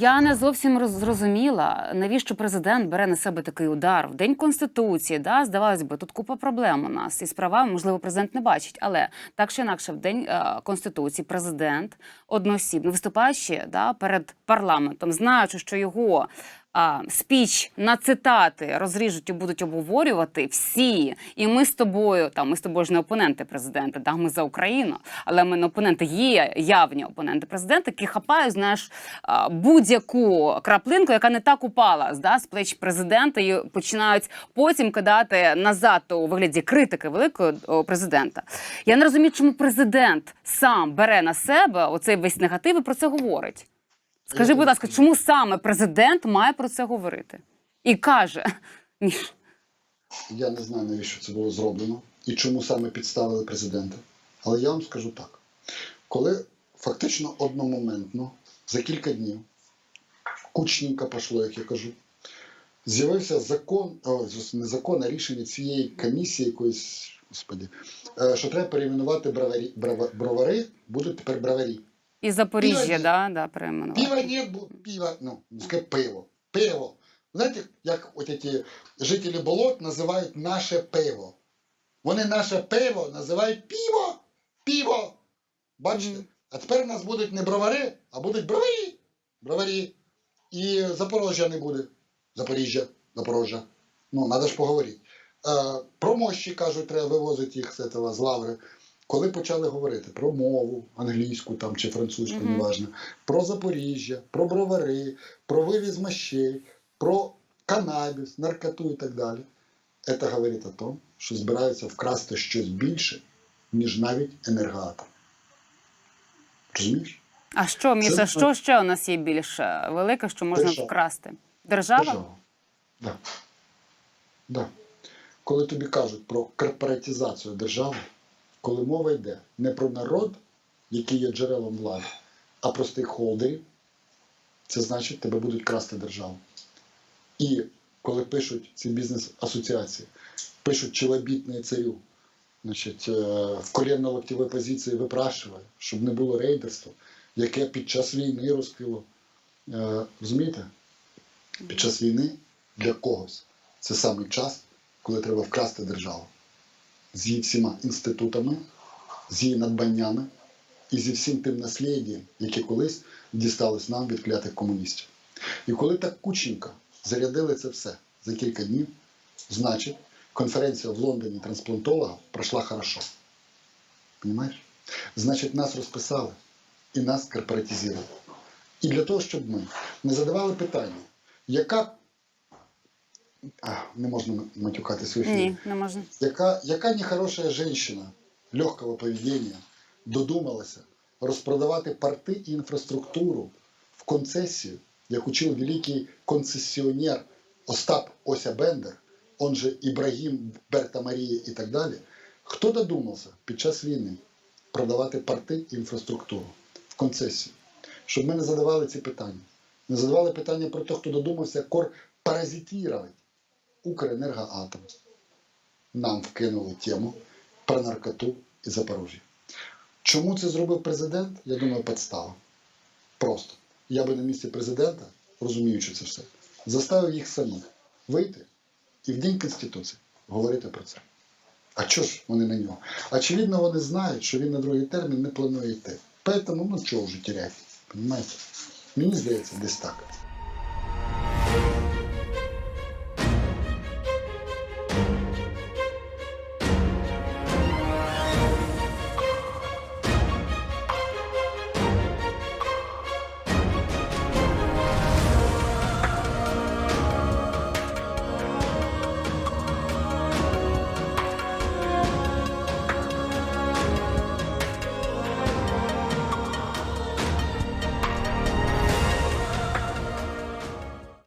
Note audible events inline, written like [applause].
Я не зовсім зрозуміла, навіщо президент бере на себе такий удар в день конституції. Да, здавалось би, тут купа проблем у нас із правами. Можливо, президент не бачить, але так чи інакше, в день е, конституції президент одноосібно виступаючи да, перед парламентом, знаючи, що його а, спіч на цитати розріжуть і будуть обговорювати всі. І ми з тобою, там ми з тобою ж не опоненти президента, да, ми за Україну, але ми не опоненти є явні опоненти президента, які хапають, знаєш, будь-яку краплинку, яка не так упала да, з плеч президента, і починають потім кидати назад у вигляді критики великої президента. Я не розумію, чому президент сам бере на себе оцей весь негатив і про це говорить. Скажи, будь ласка, чому саме президент має про це говорити? І каже, [laughs] Я не знаю, навіщо це було зроблено і чому саме підставили президента. Але я вам скажу так: коли фактично одномоментно, за кілька днів, кучненько пішло, як я кажу, з'явився закон, о, не закон, а рішення цієї комісії якоїсь, господі, е, що треба перейменувати броварі, бровари, будуть тепер броварі. І Запоріжжя, Південь. да, да, перейменували. Пива нет, бу- пива, ну, пиво, пиво. Знаєте, як от ці жителі болот називають наше пиво. Вони наше пиво називають піво, піво. Бачите? А тепер у нас будуть не бровари, а будуть броварі. Броварі. І Запорожжя не буде. Запоріжжя, Запорожжя. Ну, треба ж поговорити. Е, про мощі, кажуть, треба вивозити їх з, этого, з лаври. Коли почали говорити про мову, англійську там чи французьку, Мгм. неважно, про Запоріжжя, про бровари, про вивіз мощей, про канабіс, наркоту і так далі. Це говорить о тому, що збираються вкрасти щось більше, ніж навіть енергоатом. Розумієш? А що, Міша, Це- що ще у нас є більш е, велике, що можна Держава. вкрасти? Держава? Держава. Да. Да. Коли тобі кажуть про корпоратизацію держави, коли мова йде не про народ, який є джерелом влади, а про стейкхолдерів, це значить, тебе будуть красти державу. І коли пишуть ці бізнес-асоціації, пишуть челобітне царю, значить, е, в колінно-локтєвій позиції випрашує, щоб не було рейдерства, яке під час війни розквіло. Е, Розумієте? під час війни для когось це саме час, коли треба вкрасти державу з її всіма інститутами, з її надбаннями і зі всім тим насліддям, яке колись дісталось нам від клятих комуністів. І коли так кученько зарядили це все за кілька днів, значить, конференція в Лондоні трансплантологів пройшла хорошо. Понимаєш? Значить, нас розписали і нас корпоратизували. І для того, щоб ми не задавали питання, яка. А, не можна матюкатись в ефірі. Ні, не можна. Яка, яка нехороша женщина легкого поведения додумалася розпродавати порти і інфраструктуру в концесію, як учив великий концесіонер Остап Ося Бендер, он же Ібрагім Берта Марія і так далі. Хто додумався під час війни продавати порти і інфраструктуру в концесію? Щоб ми не задавали ці питання. Не задавали питання про те, хто додумався корпаразитувати Укренергоатом. Нам вкинули тему про наркоту і Запоріжжя. Чому це зробив президент? Я думаю, підстава. Просто. Я би на місці президента, розуміючи це все, заставив їх самих вийти і в День Конституції говорити про це. А чого ж вони на нього? Очевидно, вони знають, що він на другий термін не планує йти. Поэтому, ну чого вже теряти? Понимаете? Мені здається, десь так.